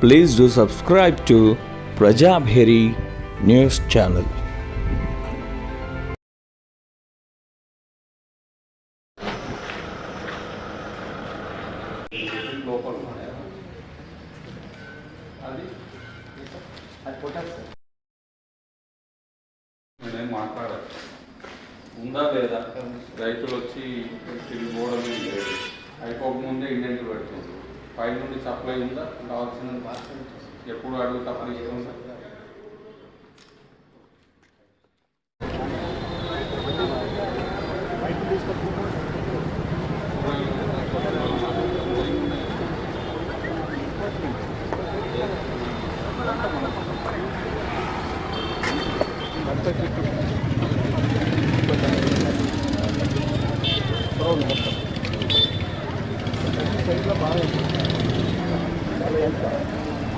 Please do subscribe to Prajabheri News Channel. లోపల ఉన్నాయా? అది అది కొట్టేస్తా నేనేం మాట్లాడాలి ఉందా లేదా రైతులు వచ్చి తిరిగి పోవడం ఏం లేదు అయిపోకముందే ఇండెంట్ పెడుతుంది పై నుండి సప్లై ఉందా? కావాల్సిన ఎప్పుడు అడుగుతా పరిస్థితి ఉందా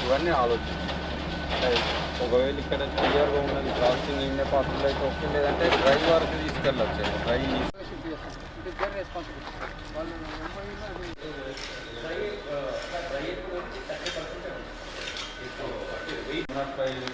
ఇవన్నీ ఆలోచన ఒకవేళ ఇక్కడ క్లియర్గా ఉన్నది క్రాసింగ్ ఇండియా పాసిబుల్ అయితే ఓకే లేదంటే డ్రైవ్ వరకు తీసుకెళ్ళచ్చు drive one nought five one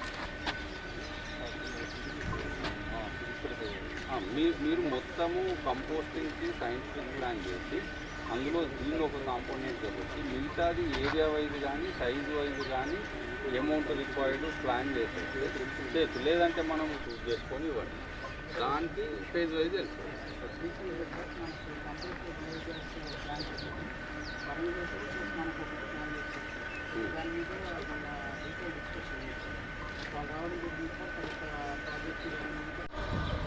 మీరు మీరు మొత్తము కంపోస్టింగ్కి సైంటిఫిక్ ప్లాన్ చేసి అందులో దీనిలో ఒక కాంపోనెంట్ కాబట్టి మిగతాది ఏరియా వైజ్ కానీ సైజ్ వైజ్ కానీ అమౌంట్ రిక్వైర్డ్ ప్లాన్ చేసేసి చేయొచ్చు లేదంటే మనం చూస్ చేసుకొని ఇవ్వండి. దానికి ఫేజ్ వైజ్ వెళ్ళిపోవాలి hmm.